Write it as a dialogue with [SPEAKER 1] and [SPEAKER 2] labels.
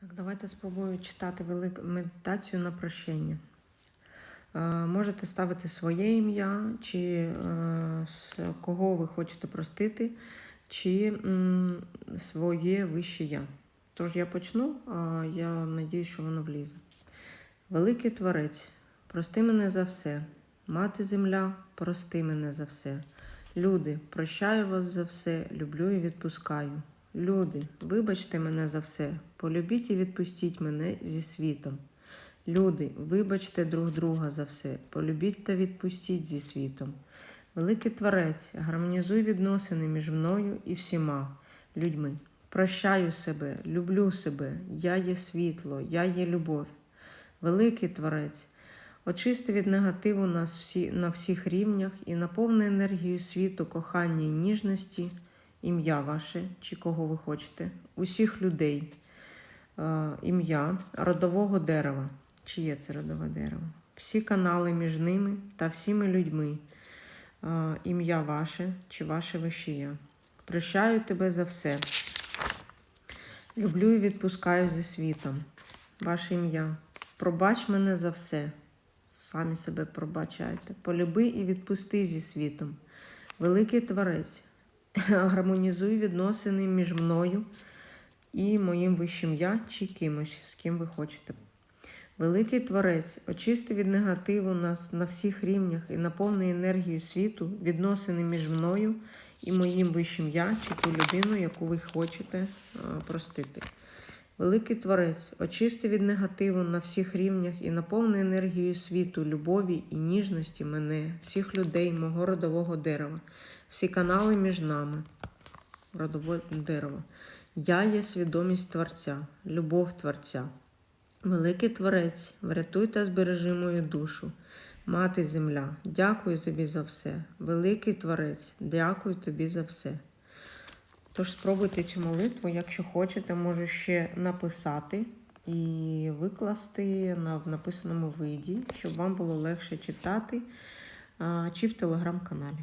[SPEAKER 1] Так, давайте спробую читати велику медитацію на прощення. Е, можете ставити своє ім'я, чи е, з кого ви хочете простити, чи м, своє вище я. Тож я почну, а я надіюсь, що воно влізе. Великий Творець, прости мене за все. Мати земля, прости мене за все. Люди, прощаю вас за все, люблю і відпускаю. Люди, вибачте мене за все, полюбіть і відпустіть мене зі світом. Люди, вибачте друг друга за все, полюбіть та відпустіть зі світом. Великий Творець, гармонізуй відносини між мною і всіма людьми. Прощаю себе, люблю себе, я є світло, я є любов. Великий Творець, очисти від негативу нас всі, на всіх рівнях і наповни енергію світу, кохання і ніжності, ім'я ваше, чи кого ви хочете, усіх людей, е, ім'я родового дерева. Чиє це родове дерево? Всі канали між ними та всіми людьми, е, ім'я ваше чи ваше вищія. Прощаю тебе за все. Люблю і відпускаю зі світом. Ваше ім'я. Пробач мене за все. Самі себе пробачайте. Полюби і відпусти зі світом. Великий Творець, гармонізуй відносини між мною і моїм вищим я чи кимось, з ким ви хочете. Великий Творець, очисти від негативу нас на всіх рівнях і наповни енергію світу, відносини між мною і моїм вищим я чи ту людину, яку ви хочете простити. Великий Творець, очисти від негативу на всіх рівнях і наповни енергію світу, любові і ніжності мене, всіх людей, мого родового дерева, всі канали між нами, родове дерево. Я є свідомість Творця, любов Творця. Великий Творець, врятуй та збережи мою душу. Мати земля, дякую тобі за все. Великий Творець, дякую тобі за все. Тож спробуйте цю молитву, якщо хочете, можу ще написати і викласти на, в написаному виді, щоб вам було легше читати, чи в телеграм-каналі.